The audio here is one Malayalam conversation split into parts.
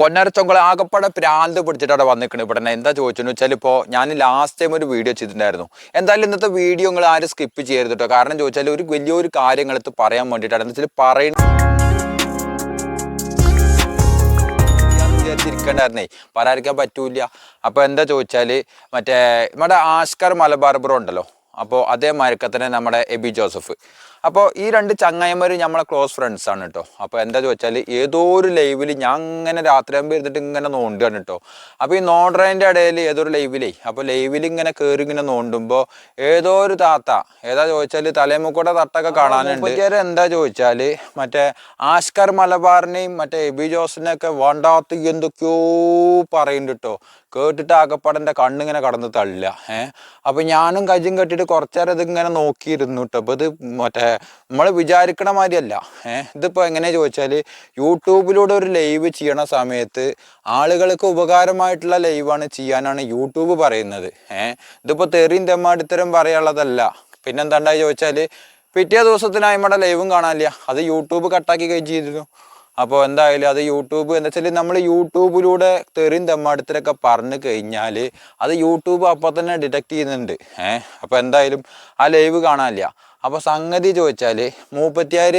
പൊന്നരച്ചൊങ്കളെ ആകപ്പാടെ പ്രാന്ത് പിടിച്ചിട്ട് അവിടെ വന്നിക്കണ്. ഇവിടെ എന്താ ചോദിച്ചെന്ന് വെച്ചാൽ ഇപ്പോൾ ഞാൻ ലാസ്റ്റ് ടൈം ഒരു വീഡിയോ ചെയ്തിട്ടുണ്ടായിരുന്നു. എന്തായാലും ഇന്നത്തെ വീഡിയോ നിങ്ങൾ ആരും സ്കിപ്പ് ചെയ്യരുത് കേട്ടോ കാരണം ചോദിച്ചാൽ ഒരു വലിയൊരു കാര്യങ്ങളെടുത്ത് പറയാൻ വേണ്ടിയിട്ടാണ്. ചില വെച്ചാൽ പറയുന്നത് വിചാരിച്ചിരിക്കണ്ടായിരുന്നേ. പറയാതിരിക്കാൻ പറ്റൂല അപ്പോൾ എന്താ ചോദിച്ചാൽ മറ്റേ നമ്മുടെ ആസ്കർ മലബാർ ഉണ്ടല്ലോ. അപ്പോൾ അതേമാതിരിക്കെ തന്നെ നമ്മുടെ എബി ജോസഫ്. അപ്പോൾ ഈ രണ്ട് ചങ്ങായിമാർ നമ്മളെ ക്ലോസ് ഫ്രണ്ട്സ് ആണ് കേട്ടോ അപ്പോൾ എന്താ ചോദിച്ചാൽ ഏതോ ഒരു ലൈവിൽ ഞാൻ ഇങ്ങനെ രാത്രി ആകുമ്പോൾ ഇരുന്നിട്ട് ഇങ്ങനെ നോണ്ടുകയാണ് കേട്ടോ അപ്പോൾ ഈ നോണ്ടതിന്റെ ഇടയിൽ ഏതോ ഒരു ലൈവിലേ അപ്പോൾ ലൈവിൽ ഇങ്ങനെ കയറി ഇങ്ങനെ നോണ്ടുമ്പോൾ ഏതോ ഒരു താത്ത ഏതാ ചോദിച്ചാൽ തലേമുക്കൂടെ തട്ടൊക്കെ കാണാനുണ്ട്. എന്താ ചോദിച്ചാൽ മറ്റേ ആസ്കർ മലബാറിനെയും മറ്റേ എബി ജോസിനെയൊക്കെ വേണ്ടാത്ത എന്തൊക്കെയോ പറയുന്നുണ്ട് കേട്ടോ കേട്ടിട്ട് ആകപ്പാടെന്റെ കണ്ണിങ്ങനെ കടന്ന് തള്ളില്ല ഏഹ് അപ്പം ഞാനും കജും കെട്ടിട്ട് കുറച്ചേരം ഇതിങ്ങനെ നോക്കിയിരുന്നു കേട്ടോ അപ്പോൾ ഇത് മറ്റേ നമ്മൾ വിചാരിക്കണ മാതിരിയല്ല. ഏഹ് ഇതിപ്പോൾ എങ്ങനെ ചോദിച്ചാൽ യൂട്യൂബിലൂടെ ഒരു ലൈവ് ചെയ്യണ സമയത്ത് ആളുകൾക്ക് ഉപകാരമായിട്ടുള്ള ലൈവാണ് ചെയ്യാനാണ് യൂട്യൂബ് പറയുന്നത്. ഏഹ് ഇതിപ്പോൾ തെറിയും തെമ്മാടിത്തരം പറയാനുള്ളതല്ല. പിന്നെന്താണ്ടായി ചോദിച്ചാൽ പിറ്റേ ദിവസത്തിനായി നമ്മുടെ ലൈവും കാണാനില്ല. അത് യൂട്യൂബ് കട്ടാക്കി കഴിഞ്ഞിരുന്നു അപ്പോൾ എന്തായാലും അത് യൂട്യൂബ് എന്ന് വെച്ചാൽ നമ്മൾ യൂട്യൂബിലൂടെ തെറിയും തെമ്മാടത്തിലൊക്കെ പറഞ്ഞു കഴിഞ്ഞാൽ അത് യൂട്യൂബ് അപ്പോൾ തന്നെ ഡിറ്റക്ട് ചെയ്യുന്നുണ്ട്. ഏഹ്? അപ്പോൾ എന്തായാലും ആ ലൈവ് കാണാനില്ല. അപ്പോൾ സംഗതി ചോദിച്ചാൽ മൂപ്പത്തിയാർ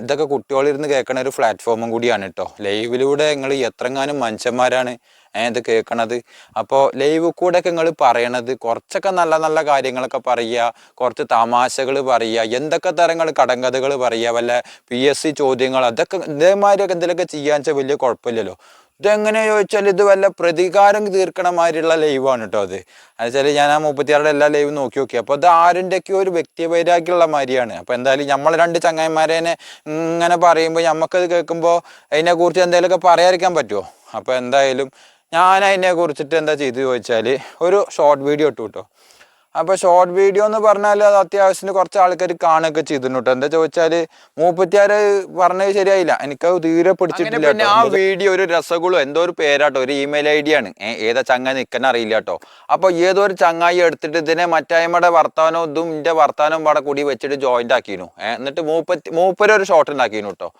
ഇതൊക്കെ കുട്ടികളിരുന്ന് കേൾക്കണ ഒരു പ്ലാറ്റ്ഫോമും കൂടിയാണ് കേട്ടോ ലൈവിലൂടെ നിങ്ങൾ എത്രങ്ങാനും മനുഷ്യന്മാരാണ് ഇത് കേൾക്കണത് അപ്പോൾ ലൈവ് കൂടെ ഒക്കെ നിങ്ങൾ പറയണത് കുറച്ചൊക്കെ നല്ല നല്ല കാര്യങ്ങളൊക്കെ പറയുക കുറച്ച് തമാശകൾ പറയുക എന്തൊക്കെ തരങ്ങൾ കടങ്കഥകൾ പറയുക വല്ല പി എസ് സി ചോദ്യങ്ങൾ അതൊക്കെ ഇതേമാതിരിയൊക്കെ എന്തെങ്കിലുമൊക്കെ ചെയ്യാൻ വെച്ചാൽ വലിയ കുഴപ്പമില്ലല്ലോ. ഇതെങ്ങനെ ചോദിച്ചാൽ ഇത് വല്ല പ്രതികാരം തീർക്കണ മാതിരിയുള്ള ലൈവാണ് കേട്ടോ അത്. എന്നുവെച്ചാൽ ഞാൻ ആ മുപ്പത്തിയാറുടെ എല്ലാ ലൈവും നോക്കി നോക്കി. അപ്പോൾ അത് ആരുടെയൊക്കെയോ ഒരു വ്യക്തി വ്യക്തിവൈരാഗ്യമുള്ള മാതിരിയാണ് അപ്പോൾ എന്തായാലും നമ്മൾ രണ്ട് ചങ്ങായിമാരെ ഇങ്ങനെ പറയുമ്പോൾ നമുക്കത് കേൾക്കുമ്പോൾ അതിനെക്കുറിച്ച് എന്തെങ്കിലുമൊക്കെ പറയാതിരിക്കാൻ പറ്റുമോ അപ്പോൾ എന്തായാലും ഞാൻ അതിനെ കുറിച്ചിട്ട് എന്താ ചെയ്തു ചോദിച്ചാൽ ഒരു ഷോർട്ട് വീഡിയോ ഇട്ടു കേട്ടോ അപ്പോൾ ഷോർട്ട് വീഡിയോ എന്ന് പറഞ്ഞാൽ അത് അത്യാവശ്യത്തിന് കുറച്ച് ആൾക്കാർ കാണുകയൊക്കെ ചെയ്തിട്ടുണ്ട് കേട്ടോ എന്താ ചോദിച്ചാൽ മൂപ്പത്തിയാറ് പറഞ്ഞത് ശരിയായില്ല. എനിക്ക് തീരെ പിടിച്ചിട്ടില്ല പിന്നെ ആ വീഡിയോ ഒരു രസഗുളോ എന്തോ ഒരു പേരാട്ടോ ഒരു ഇമെയിൽ ഐ ഡി ആണ് ഏതാ ചങ്ങായി നിൽക്കാൻ അറിയില്ല കേട്ടോ അപ്പോൾ ഏതോ ഒരു ചങ്ങായി എടുത്തിട്ട് ഇതിനെ മറ്റായ്മയുടെ വർത്താനോ ഇതും ഇന്റെ വർത്താനവും ഇവിടെ കൂടി വെച്ചിട്ട് ജോയിന്റ് ആക്കിയിരുന്നു എന്നിട്ട് മൂപ്പത്തി മൂപ്പര് ഒരു ഷോർട്ട് ഉണ്ടാക്കിയിരുന്നു കേട്ടോ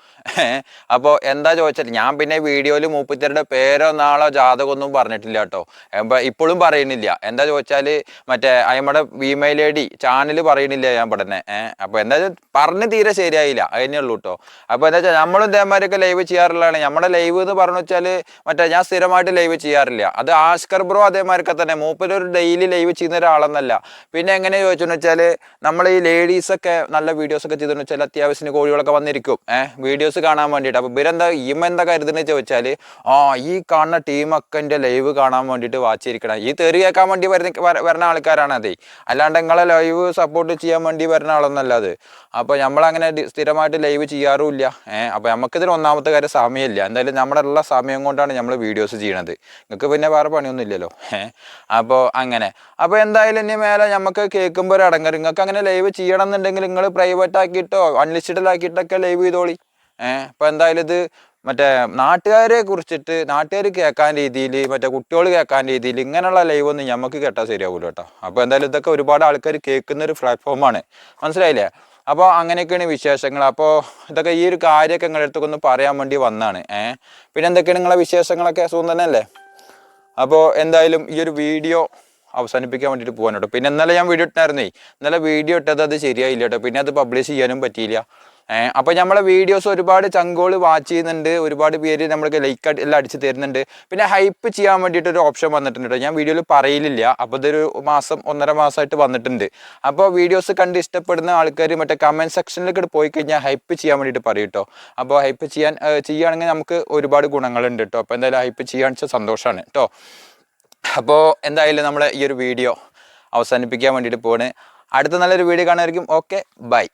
അപ്പോൾ എന്താ ചോദിച്ചാൽ ഞാൻ പിന്നെ വീഡിയോയിൽ മൂപ്പത്തിയാരുടെ പേരോ നാളോ ജാതകമൊന്നും പറഞ്ഞിട്ടില്ല കേട്ടോ ഇപ്പോഴും പറയുന്നില്ല. എന്താ ചോദിച്ചാൽ മറ്റേ അയ്മയുടെ ഇമെയിൽ ഐ ഡി ചാനൽ പറയുന്നില്ല ഞാൻ പഠനെ ഏഹ്? അപ്പോൾ എന്താ വെച്ചാൽ പറഞ്ഞ് തീരെ ശരിയായില്ല. അതിനേ ഉള്ളൂ കേട്ടോ അപ്പോൾ എന്താ വെച്ചാൽ നമ്മളും ഇതേമാതിരിയൊക്കെ ലൈവ് ചെയ്യാറുള്ളതാണ്. നമ്മുടെ ലൈവ് എന്ന് പറഞ്ഞു വെച്ചാൽ മറ്റേ ഞാൻ സ്ഥിരമായിട്ട് ലൈവ് ചെയ്യാറില്ല. അത് ആസ്കർ ബ്രോ അതേമാതിരിയൊക്കെ തന്നെ. മൂപ്പര് ഒരു ഡെയിലി ലൈവ് ചെയ്യുന്ന ഒരാളെന്നല്ല. പിന്നെ എങ്ങനെ ചോദിച്ചെന്ന് വെച്ചാൽ നമ്മൾ ഈ ലേഡീസൊക്കെ നല്ല വീഡിയോസൊക്കെ ചെയ്തെന്ന് വെച്ചാൽ അത്യാവശ്യത്തിന് കോഴികളൊക്കെ വന്നിരിക്കും. ഏഹ് വീഡിയോസ് കാണാൻ വേണ്ടിയിട്ട്. അപ്പോൾ ഇവരെന്താ ഇമ്മ എന്താ കരുതുന്നത് ചോദിച്ചാൽ ആ ഈ കാണുന്ന ടീമൊക്കെ എന്റെ ലൈവ് കാണാൻ വേണ്ടിയിട്ട് വാച്ച് ചെയ്തിരിക്കണം. ഈ തെറി കേൾക്കാൻ വേണ്ടി വരുന്ന വരുന്ന ആൾക്കാരാണ് അതെ. അല്ലാണ്ട് നിങ്ങളെ ലൈവ് സപ്പോർട്ട് ചെയ്യാൻ വേണ്ടി വരുന്ന ആളൊന്നല്ല അത്. അപ്പോൾ നമ്മളങ്ങനെ സ്ഥിരമായിട്ട് ലൈവ് ചെയ്യാറുമില്ല. ഏഹ് അപ്പോൾ നമുക്കിതിന് ഒന്നാമത്തെ കാര്യം സമയമില്ല. എന്തായാലും നമ്മുടെ എല്ലാ സമയം കൊണ്ടാണ് നമ്മൾ വീഡിയോസ് ചെയ്യണത്. നിങ്ങൾക്ക് പിന്നെ വേറെ പണിയൊന്നും ഇല്ലല്ലോ ഏഹ് അപ്പോൾ അങ്ങനെ. അപ്പോൾ എന്തായാലും ഇനി മേലെ നമുക്ക് കേൾക്കുമ്പോൾ ഒരു അടങ്ങരും നിങ്ങൾക്ക് അങ്ങനെ ലൈവ് ചെയ്യണം എന്നുണ്ടെങ്കിൽ നിങ്ങൾ പ്രൈവറ്റ് ആക്കിയിട്ടോ അൺലിസ്റ്റഡ് ആക്കിയിട്ടൊക്കെ ലൈവ് ചെയ്തോളി. ഏഹ് അപ്പോൾ എന്തായാലും ഇത് മറ്റേ നാട്ടുകാരെ കുറിച്ചിട്ട് നാട്ടുകാർ കേൾക്കാൻ രീതിയിൽ മറ്റേ കുട്ടികൾ കേൾക്കാൻ രീതിയിൽ ഇങ്ങനെയുള്ള ലൈവ് ഒന്നും നമുക്ക് കേട്ടാൽ ശരിയാവില്ല കേട്ടോ അപ്പോൾ എന്തായാലും ഇതൊക്കെ ഒരുപാട് ആൾക്കാർ കേൾക്കുന്ന ഒരു പ്ലാറ്റ്ഫോമാണ് മനസ്സിലായില്ലേ? അപ്പോൾ അങ്ങനെയൊക്കെയാണ് വിശേഷങ്ങൾ. അപ്പോൾ ഇതൊക്കെ ഈ ഒരു കാര്യമൊക്കെ നിങ്ങളുടെ ഒന്ന് പറയാൻ വേണ്ടി വന്നാണ് ഏഹ് പിന്നെ എന്തൊക്കെയാണ് നിങ്ങളെ വിശേഷങ്ങളൊക്കെ? സുഖം തന്നെയല്ലേ? അപ്പോൾ എന്തായാലും ഈ ഒരു വീഡിയോ അവസാനിപ്പിക്കാൻ വേണ്ടിയിട്ട് പോകാൻ കേട്ടോ പിന്നെ ഇന്നലെ ഞാൻ വീഡിയോ ഇട്ടായിരുന്നേ ഇന്നലെ വീഡിയോ ഇട്ടത് അത് ശരിയായില്ല കേട്ടോ പിന്നെ അത് പബ്ലിഷ് ചെയ്യാനും പറ്റിയില്ല. അപ്പോൾ നമ്മളെ വീഡിയോസ് ഒരുപാട് ചങ്കോൾ വാച്ച് ചെയ്യുന്നുണ്ട്. ഒരുപാട് പേര് നമ്മൾക്ക് ലൈക്ക് എല്ലാം അടിച്ച് തരുന്നുണ്ട്. പിന്നെ ഹൈപ്പ് ചെയ്യാൻ വേണ്ടിയിട്ട് ഒരു ഓപ്ഷൻ വന്നിട്ടുണ്ട് കേട്ടോ ഞാൻ വീഡിയോയിൽ പറയില്ല അപ്പോൾ ഇതൊരു മാസം ഒന്നര മാസമായിട്ട് വന്നിട്ടുണ്ട്. അപ്പോൾ വീഡിയോസ് കണ്ട് ഇഷ്ടപ്പെടുന്ന ആൾക്കാർ മറ്റേ കമന്റ് സെക്ഷനിലേക്ക് പോയി കഴിഞ്ഞാൽ ഹൈപ്പ് ചെയ്യാൻ വേണ്ടിയിട്ട് പറയും കേട്ടോ അപ്പോൾ ഹൈപ്പ് ചെയ്യാൻ ചെയ്യുകയാണെങ്കിൽ നമുക്ക് ഒരുപാട് ഗുണങ്ങളുണ്ട് കേട്ടോ അപ്പോൾ എന്തായാലും ഹൈപ്പ് ചെയ്യാൻ വെച്ചാൽ സന്തോഷമാണ് കേട്ടോ അപ്പോൾ എന്തായാലും നമ്മൾ ഈ ഒരു വീഡിയോ അവസാനിപ്പിക്കാൻ വേണ്ടിയിട്ട് പോവാണ്. അടുത്ത നല്ലൊരു വീഡിയോ കാണുമായിരിക്കും ഓക്കെ ബൈ